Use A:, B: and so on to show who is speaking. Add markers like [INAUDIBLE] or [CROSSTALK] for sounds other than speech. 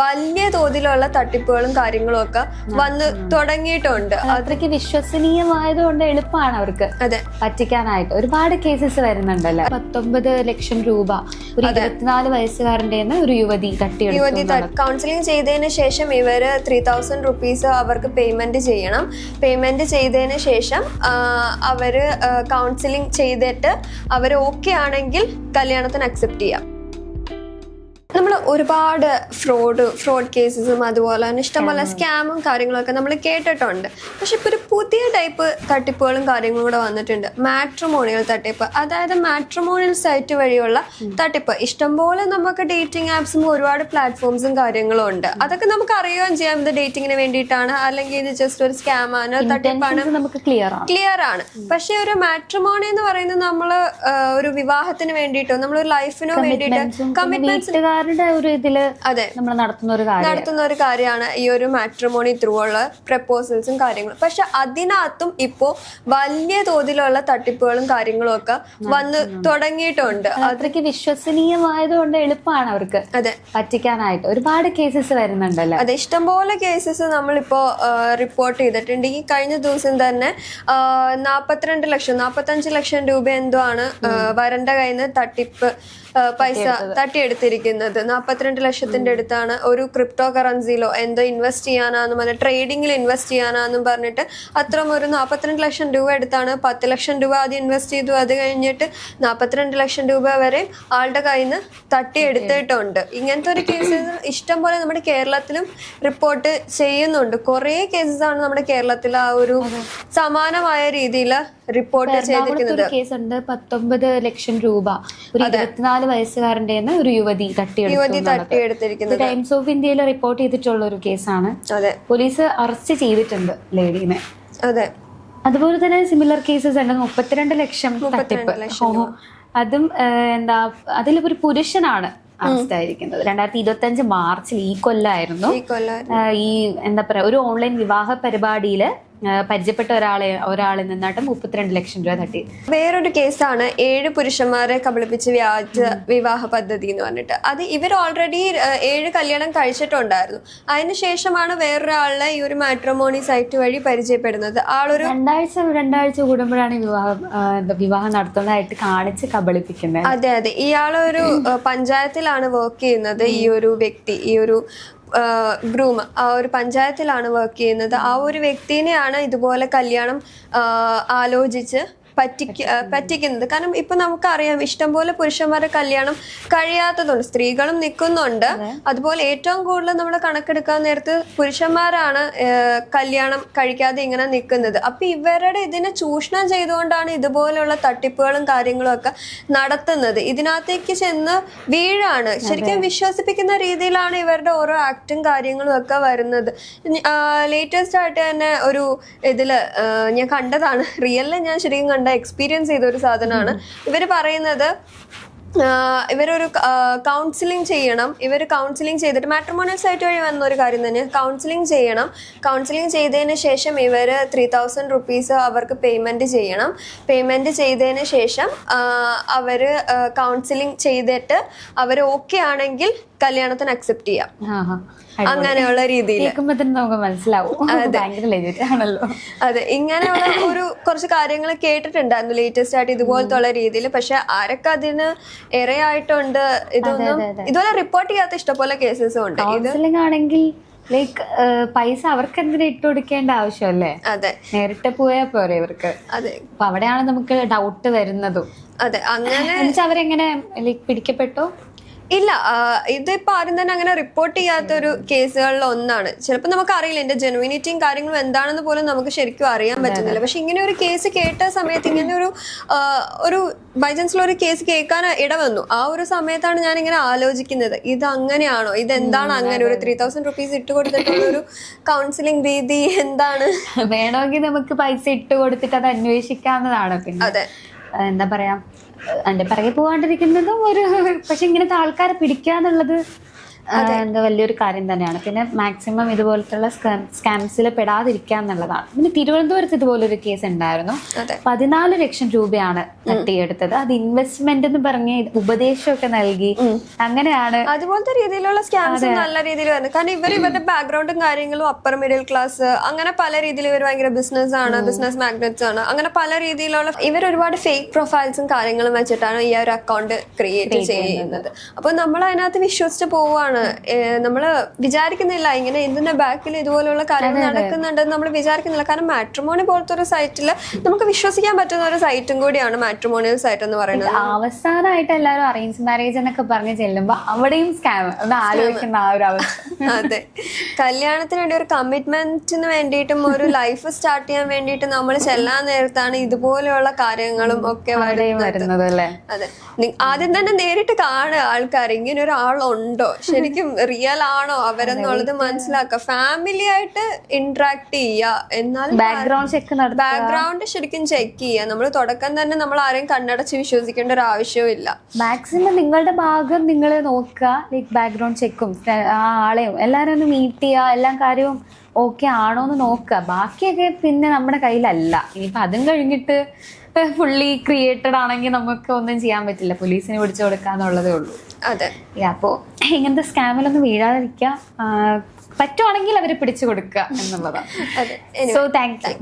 A: വലിയ തോതിലുള്ള തട്ടിപ്പുകളും കാര്യങ്ങളും ഒക്കെ വന്ന് തുടങ്ങിയിട്ടുണ്ട്.
B: അത്രയ്ക്ക് വിശ്വസനീയമായതുകൊണ്ട് എളുപ്പമാണ് അവർക്ക്
A: അതെ.
B: പറ്റിക്കാനായിട്ട്. ഒരുപാട് കേസസ് വരുന്നുണ്ടല്ലോ? പത്തൊമ്പത് ലക്ഷം രൂപ ഒരു ഇരുപത്തിനാല് വയസ്സുകാരന്റെ ഒരു യുവതി
A: തട്ടി
B: യുവതി
A: കൗൺസിലിംഗ് ചെയ്തതിന് ശേഷം ഇവർ ത്രീ തൗസൻഡ് റുപ്പീസ് അവർക്ക് പേയ്മെന്റ് ചെയ്യണം. പേയ്മെന്റ് ചെയ്തതിന് ശേഷം അവർ കൗൺസിലിംഗ് ചെയ്തിട്ട് അവർ ഓക്കെ ആണെങ്കിൽ കല്യാണത്തിന് അക്സെപ്റ്റ് ചെയ്യാം. നമ്മൾ ഒരുപാട് ഫ്രോഡ് ഫ്രോഡ് കേസസും അതുപോലെ തന്നെ ഇഷ്ടംപോലെ സ്കാമും കാര്യങ്ങളൊക്കെ നമ്മൾ കേട്ടിട്ടുണ്ട്. പക്ഷെ ഇപ്പോൾ ഒരു പുതിയ ടൈപ്പ് തട്ടിപ്പുകളും കാര്യങ്ങളും കൂടെ വന്നിട്ടുണ്ട്. മാട്രിമോണിയൽ തട്ടിപ്പ്. അതായത് മാട്രിമോണിയൽ സൈറ്റ് വഴിയുള്ള തട്ടിപ്പ്. ഇഷ്ടംപോലെ നമുക്ക് ഡേറ്റിംഗ് ആപ്സും ഒരുപാട് പ്ലാറ്റ്ഫോംസും കാര്യങ്ങളും ഉണ്ട്. അതൊക്കെ നമുക്ക് അറിയുകയും ചെയ്യാം. ഇത് ഡേറ്റിങ്ങിന് വേണ്ടിയിട്ടാണ് അല്ലെങ്കിൽ ഇത് ജസ്റ്റ് ഒരു സ്കാമാണ് തട്ടിപ്പാണ്.
B: നമുക്ക് ക്ലിയർ ആണ്.
A: ക്ലിയർ ആണ്. പക്ഷെ ഒരു മാട്രിമോണി എന്ന് പറയുന്നത് നമ്മൾ ഒരു വിവാഹത്തിന് വേണ്ടിയിട്ടോ നമ്മൾ ഒരു ലൈഫിനോ വേണ്ടിയിട്ട് കമ്മിറ്റ്മെന്റ്സ്
B: വീട്ടുകാരുടെ ഒരു ഇതിൽ
A: അതെ.
B: നമ്മൾ നടത്തുന്ന ഒരു കാര്യം
A: നടത്തുന്ന ഒരു കാര്യമാണ് ഈ ഒരു മാട്രിമോണി ത്രൂ ഉള്ള പ്രപ്പോസൽസും കാര്യങ്ങളും. പക്ഷെ അതിനകത്തും ഇപ്പോ വലിയ തോതിലുള്ള തട്ടിപ്പുകളും കാര്യങ്ങളും ഒക്കെ വന്ന് തുടങ്ങിയിട്ടുണ്ട്.
B: അത്രയ്ക്ക് വിശ്വസനീയമായതുകൊണ്ട് എളുപ്പമാണ് അവർക്ക്
A: അതെ.
B: പറ്റിക്കാനായിട്ട്. ഒരുപാട് കേസസ് വരുന്നുണ്ടല്ലോ?
A: അതെ ഇഷ്ടംപോലെ കേസസ് നമ്മളിപ്പോ റിപ്പോർട്ട് ചെയ്തിട്ടുണ്ട്. ഈ കഴിഞ്ഞ ദിവസം തന്നെ ആ, നാപ്പത്തിരണ്ട് ലക്ഷം നാപ്പത്തഞ്ച് ലക്ഷം രൂപ എന്തോ ആണ് വരണ്ട കയ്യിൽ നിന്ന് തട്ടിപ്പ് പൈസ തട്ടിയെടുത്തിരിക്കുന്നത്. നാപ്പത്തിരണ്ട് ലക്ഷത്തിന്റെ അടുത്താണ് ഒരു ക്രിപ്റ്റോ കറൻസിയിലോ എന്തോ ഇൻവെസ്റ്റ് ചെയ്യാനാന്നും പറഞ്ഞ ട്രേഡിംഗിൽ ഇൻവെസ്റ്റ് ചെയ്യാനാന്നും പറഞ്ഞിട്ട് അത്രയും ഒരു നാപ്പത്തിരണ്ട് ലക്ഷം രൂപ എടുത്താണ്. പത്ത് ലക്ഷം രൂപ ആദ്യം ഇൻവെസ്റ്റ് ചെയ്തു. അത് കഴിഞ്ഞിട്ട് നാപ്പത്തിരണ്ട് ലക്ഷം രൂപ വരെ ആളുടെ കയ്യിൽ നിന്ന് തട്ടിയെടുത്തിട്ടുണ്ട് ഇങ്ങനത്തെ ഒരു കേസ് ഇഷ്ടം പോലെ നമ്മുടെ കേരളത്തിലും റിപ്പോർട്ട് ചെയ്യുന്നുണ്ട്. കുറേ കേസസ് ആണ് നമ്മുടെ കേരളത്തിൽ ആ ഒരു സമാനമായ രീതിയിൽ റിപ്പോർട്ട് ചെയ്തിരിക്കുന്നത്.
B: ഉണ്ട് പത്തൊമ്പത് ലക്ഷം രൂപ. ഒരു ഇരുപത്തിനാല് വയസ്സുകാരന്റെ ഒരു യുവതി
A: യുവതി
B: തട്ടിയെടുത്തു
A: തട്ടിയെടുത്തിരിക്കുന്നത്.
B: ടൈംസ് ഓഫ് ഇന്ത്യയിൽ റിപ്പോർട്ട് ചെയ്തിട്ടുള്ള ഒരു കേസാണ്.
A: അതെ.
B: പോലീസ് അറസ്റ്റ് ചെയ്തിട്ടുണ്ട് ലേഡീനെ.
A: അതെ.
B: അതുപോലെ തന്നെ സിമിലർ കേസസ് ഉണ്ട്. മുപ്പത്തിരണ്ട് ലക്ഷം തട്ടിപ്പ്. അതും എന്താ അതിൽ ഒരു പുരുഷനാണ് അറസ്റ്റ് ആയിരിക്കുന്നത് രണ്ടായിരത്തി ഇരുപത്തി അഞ്ച് മാർച്ചിൽ ഈ കൊല്ലായിരുന്നു.
A: ഈ
B: എന്താ പറയാ ഒരു ഓൺലൈൻ വിവാഹ പരിപാടിയിൽ പരിചയപ്പെട്ട ഒരാളെ ഒരാളിൽ നിന്നായിട്ട് മുപ്പത്തിരണ്ട് ലക്ഷം രൂപ തട്ടി.
A: വേറൊരു കേസാണ് ഏഴ് പുരുഷന്മാരെ കബളിപ്പിച്ച് വ്യാജ വിവാഹ പദ്ധതി എന്ന് പറഞ്ഞിട്ട്. അത് ഇവർ ഓൾറെഡി ഏഴ് കല്യാണം കഴിച്ചിട്ടുണ്ടായിരുന്നു. അതിനുശേഷമാണ് വേറൊരാളെ ഈ ഒരു മാട്രിമോണി സൈറ്റ് വഴി പരിചയപ്പെടുന്നത്. ആളൊരു
B: രണ്ടാഴ്ച രണ്ടാഴ്ച കൂടുമ്പോഴാണ് വിവാഹം വിവാഹം നടത്തുന്നതായിട്ട് കാണിച്ച് കബളിപ്പിക്കുന്നത്.
A: അതെ അതെ. ഇയാളൊരു പഞ്ചായത്തിലാണ് വർക്ക് ചെയ്യുന്നത് ഈ ഒരു വ്യക്തി ഈ ഒരു ഗ്രൂം ആ ഒരു പഞ്ചായത്തിലാണ് വർക്ക് ചെയ്യുന്നത്. ആ ഒരു വ്യക്തിനെയാണ് ഇതുപോലെ കല്യാണം ആലോചിച്ച് പറ്റിക്ക പറ്റിക്കുന്നത്. കാരണം ഇപ്പൊ നമുക്കറിയാം ഇഷ്ടംപോലെ പുരുഷന്മാരെ കല്യാണം കഴിയാത്തതുണ്ട്. സ്ത്രീകളും നിൽക്കുന്നുണ്ട്. അതുപോലെ ഏറ്റവും കൂടുതൽ നമ്മൾ കണക്കെടുക്കാൻ നേരത്ത് പുരുഷന്മാരാണ് കല്യാണം കഴിക്കാതെ ഇങ്ങനെ നിൽക്കുന്നത്. അപ്പൊ ഇവരുടെ ഇതിനെ ചൂഷണം ചെയ്തുകൊണ്ടാണ് ഇതുപോലുള്ള തട്ടിപ്പുകളും കാര്യങ്ങളും ഒക്കെ നടത്തുന്നത്. ഇതിനകത്തേക്ക് ചെന്ന് വീഴാണ്. ശരിക്കും വിശ്വസിപ്പിക്കുന്ന രീതിയിലാണ് ഇവരുടെ ഓരോ ആക്ടും കാര്യങ്ങളും ഒക്കെ വരുന്നത്. ലേറ്റസ്റ്റ് ആയിട്ട് തന്നെ ഒരു ഇതിൽ ഞാൻ കണ്ടതാണ്. [LAUGHS] റിയലിൽ ഞാൻ ശരിക്കും കണ്ട എക്സ്പീരിയൻസ് ചെയ്ത ഒരു സാധനമാണ്. ഇവർ പറയുന്നത് ഇവരൊരു കൗൺസിലിംഗ് ചെയ്യണം. ഇവർ കൗൺസിലിംഗ് ചെയ്തിട്ട് മാട്രിമോണിയൽ സൈറ്റ് വഴി വന്ന ഒരു കാര്യം തന്നെ. കൗൺസിലിംഗ് ചെയ്യണം. കൗൺസിലിംഗ് ചെയ്തതിന് ശേഷം ഇവർ ത്രീ തൗസൻഡ് റുപ്പീസ് അവർക്ക് പേയ്മെന്റ് ചെയ്യണം. പേയ്മെന്റ് ചെയ്തതിന് ശേഷം അവർ കൗൺസിലിംഗ് ചെയ്തിട്ട് അവർ ഓക്കെ ആണെങ്കിൽ കല്യാണത്തിന് അക്സെപ്റ്റ് ചെയ്യാം. അങ്ങനെയുള്ള രീതിയിൽ
B: മനസ്സിലാവും. [LAUGHS]
A: അതെ. ഇങ്ങനെയുള്ള ഒരു കുറച്ച് കാര്യങ്ങൾ കേട്ടിട്ടുണ്ടായിരുന്നു ലേറ്റസ്റ്റ് ആയിട്ട് ഇതുപോലത്തെ ഉള്ള രീതിയിൽ പക്ഷെ ആരൊക്കെ അതിന് ഇരയായിട്ടുണ്ട് ഇതൊന്നും ഇതുപോലെ റിപ്പോർട്ട് ചെയ്യാത്ത ഇഷ്ടപോലെ കേസസും ഉണ്ട്.
B: ആണെങ്കിൽ ലൈക്ക് പൈസ അവർക്ക് എന്തിനാ ഇട്ട് കൊടുക്കേണ്ട ആവശ്യമല്ലേ?
A: അതെ.
B: നേരിട്ട് പോയാ പോരെ ഇവർക്ക്.
A: അതെ.
B: അപ്പൊ അവിടെയാണ് നമുക്ക് ഡൗട്ട് വരുന്നതും.
A: അതെ അങ്ങനെ
B: അവരെങ്ങനെ ലൈക്ക് പിടിക്കപ്പെട്ടോ?
A: ഇല്ല ഇതിപ്പോ ആരും തന്നെ അങ്ങനെ റിപ്പോർട്ട് ചെയ്യാത്ത ഒരു കേസുകളിൽ ഒന്നാണ് ചിലപ്പോൾ നമുക്ക് അറിയില്ല എന്റെ ജെനുവിനിറ്റിയും കാര്യങ്ങളും എന്താണെന്ന് പോലും നമുക്ക് ശരിക്കും അറിയാൻ പറ്റുന്നില്ല. പക്ഷെ ഇങ്ങനെ ഒരു കേസ് കേട്ട സമയത്ത് ഇങ്ങനെ ഒരു ഒരു ബൈ ചാൻസിൽ ഒരു കേസ് കേൾക്കാൻ ഇടവന്നു ആ ഒരു സമയത്താണ് ഞാൻ ഇങ്ങനെ ആലോചിക്കുന്നത് ഇത് അങ്ങനെയാണോ ഇത് എന്താണ് അങ്ങനെ ഒരു ത്രീ തൗസൻഡ് റുപ്പീസ് ഇട്ട് കൊടുത്തിട്ടുള്ള ഒരു കൗൺസിലിംഗ് രീതി എന്താണ്?
B: വേണമെങ്കിൽ നമുക്ക് പൈസ ഇട്ട് കൊടുത്തിട്ട് അത് അന്വേഷിക്കാവുന്നതാണ് പിന്നെ.
A: അതെ.
B: എന്താ പറയാ അതിന്റെ പിറകെ പോവാണ്ടിരിക്കുന്നതും ഒരു പക്ഷെ ഇങ്ങനത്തെ ആൾക്കാരെ പിടിക്കാന്നുള്ളത് എന്താ വലിയൊരു കാര്യം തന്നെയാണ്. പിന്നെ മാക്സിമം ഇതുപോലത്തുള്ള സ്കാംസിൽ പെടാതിരിക്കുക എന്നുള്ളതാണ്. പിന്നെ തിരുവനന്തപുരത്ത് ഇതുപോലൊരു കേസ് ഉണ്ടായിരുന്നു. പതിനാല് ലക്ഷം രൂപയാണ് തട്ടിയെടുത്തത് അത് ഇൻവെസ്റ്റ്മെന്റ് എന്ന് പറഞ്ഞ് ഉപദേശമൊക്കെ നൽകി. അങ്ങനെയാണ്.
A: അതുപോലത്തെ രീതിയിലുള്ള സ്കാംസ് നല്ല രീതിയിൽ വരുന്നത് കാരണം ഇവർ ഇവരുടെ ബാക്ക്ഗ്രൗണ്ടും കാര്യങ്ങളും അപ്പർ മിഡിൽ ക്ലാസ് അങ്ങനെ പല രീതിയിൽ ഇവർ ഭയങ്കര ബിസിനസ് ആണ് ബിസിനസ് മാഗ്നറ്റ്സ് ആണ്. അങ്ങനെ പല രീതിയിലുള്ള ഇവർ ഒരുപാട് ഫേക്ക് പ്രൊഫൈൽസും കാര്യങ്ങളും വെച്ചിട്ടാണ് ഈ ഒരു അക്കൗണ്ട് ക്രിയേറ്റ് ചെയ്യുന്നത്. അപ്പൊ നമ്മൾ അതിനകത്ത് വിശ്വസിച്ച് പോവാണ് നമ്മൾ വിചാരിക്കുന്നില്ല. ഇങ്ങനെ ഇതിന്റെ ബാക്കിൽ ഇതുപോലുള്ള കാര്യങ്ങൾ നടക്കുന്നുണ്ടെന്ന് നമ്മൾ വിചാരിക്കുന്നില്ല. കാരണം മാട്രിമോണി പോലത്തെ ഒരു സൈറ്റിൽ നമുക്ക് വിശ്വസിക്കാൻ പറ്റുന്ന ഒരു സൈറ്റും കൂടിയാണ് മാട്രിമോണിയൽ സൈറ്റ് എന്ന് പറയുന്നത്.
B: അവസാനമായിട്ട് എല്ലാവരും അറേഞ്ച് മാരേജ് എന്നൊക്കെ പറഞ്ഞ് ചെല്ലുമ്പോ അവിടെയും സ്കാം ആലോചിക്കുന്ന ആ ഒരു അവസ്ഥ.
A: അതെ. കല്യാണത്തിന് വേണ്ടി ഒരു കമ്മിറ്റ്മെന്റിന് വേണ്ടിയിട്ടും ഒരു ലൈഫ് സ്റ്റാർട്ട് ചെയ്യാൻ വേണ്ടിയിട്ട് നമ്മൾ ചെല്ലാൻ നേരത്താണ് ഇതുപോലെയുള്ള കാര്യങ്ങളും ഒക്കെ വരുന്നത്. അതെ. ആദ്യം തന്നെ നേരിട്ട് കാണുക ആൾക്കാർ ഇങ്ങനെ ഒരാളുണ്ടോ? ശരിക്കും റിയൽ ആണോ അവരെന്നുള്ളത് മനസ്സിലാക്കുക ഫാമിലി ആയിട്ട് ഇന്ററാക്ട് ചെയ്യുക എന്നാൽ
B: ബാക്ക്ഗ്രൗണ്ട് ചെക്ക്
A: ബാക്ക്ഗ്രൗണ്ട് ശരിക്കും ചെക്ക് ചെയ്യുക നമ്മൾ തുടക്കം തന്നെ നമ്മൾ ആരെയും കണ്ണടച്ച് വിശ്വസിക്കേണ്ട ഒരു ആവശ്യവും ഇല്ല.
B: മാക്സിമം നിങ്ങളുടെ ഭാഗം നിങ്ങൾ നോക്കുക. ലൈക്ക് ബാക്ക്ഗ്രൗണ്ട് ചെക്കും ആ ആളെയും എല്ലാവരും ഒന്ന് മീറ്റ് ചെയ്യുക എല്ലാ കാര്യവും ഓക്കെ ആണോ എന്ന് നോക്കുക. ബാക്കിയൊക്കെ പിന്നെ നമ്മുടെ കയ്യിലല്ല. ഇനിയിപ്പോൾ അതും കഴിഞ്ഞിട്ട് ഫുള്ളി ക്രിയേറ്റഡ് ആണെങ്കിൽ നമുക്ക് ഒന്നും ചെയ്യാൻ പറ്റില്ല. പോലീസിന് പിടിച്ചു കൊടുക്കാന്നുള്ളതേ ഉള്ളൂ.
A: അതെ.
B: അപ്പോ ഇങ്ങനത്തെ സ്കാമിലൊന്നും വീഴാതിരിക്കുക പറ്റുവാണെങ്കിൽ അവരെ പിടിച്ചു കൊടുക്കുക എന്നുള്ളതാണ് സോ താങ്ക് യു